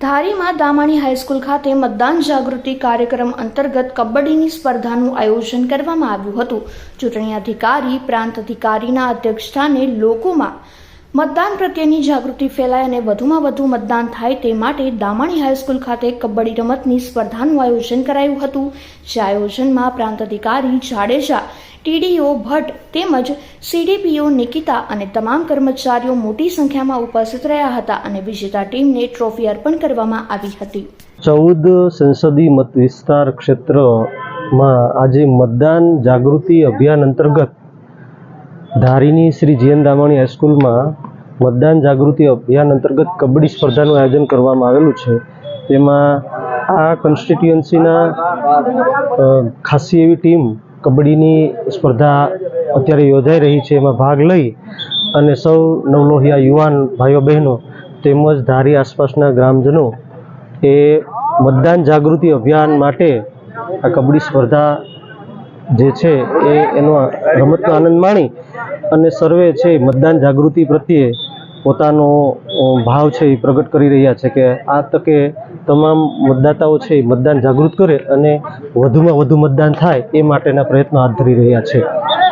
ધારીમાં Damani high school ખાતે મતદાન જાગૃતિ કાર્યક્રમ અંતર્ગત કબડ્ડીની સ્પર્ધાનું આયોજન કરવામાં આવ્યું હતું. ચૂંટણી અધિકારી, પ્રાંત અધિકારીના અધ્યક્ષસ્થાને લોકોમાં મતદાન પ્રત્યેની જાગૃતિ ફેલાય અને વધુમાં વધુ મતદાન થાય તે માટે દામાણી હાઈસ્કૂલ ખાતે કબડ્ડી રમતની સ્પર્ધાનું આયોજન કરાયું હતું, જે આયોજનમાં પ્રાંત અધિકારી જાડેજા, ટીડીઓ ભટ્ટ તેમજ સીડીપીઓ નિકિતા અને તમામ કર્મચારીઓ મોટી સંખ્યામાં ઉપસ્થિત રહ્યા હતા અને વિજેતા ટીમને ટ્રોફી અર્પણ કરવામાં આવી હતી. ચૌદ સંસદીય મત વિસ્તાર ક્ષેત્રમાં આજે મતદાન જાગૃતિ અભિયાન અંતર્ગત ધારીની શ્રી જીએન દામાણી હાઈસ્કૂલમાં મતદાન જાગૃતિ અભિયાન અંતર્ગત કબડ્ડી સ્પર્ધાનું આયોજન કરવામાં આવેલું છે. તેમાં આ કોન્સ્ટિટ્યુઅન્સીના ખાસી એવી ટીમ કબડ્ડીની સ્પર્ધા અત્યારે યોજાઈ રહી છે. એમાં ભાગ લઈ અને સૌ નવલોહિયા યુવાન ભાઈઓ બહેનો તેમજ ધારી આસપાસના ગ્રામજનો એ મતદાન જાગૃતિ અભિયાન માટે આ કબડ્ડી સ્પર્ધા જે છે એ એનો રમતનો આનંદ માણી અને સર્વે છે મતદાન જાગૃતિ પ્રત્યે પોતાનો ભાવ છે એ પ્રગટ કરી રહ્યા છે કે આ તકે તમામ મતદાતાઓ છે એ મતદાન જાગૃત કરે અને વધુમાં વધુ મતદાન થાય એ માટેના પ્રયત્નો હાથ ધરી રહ્યા છે.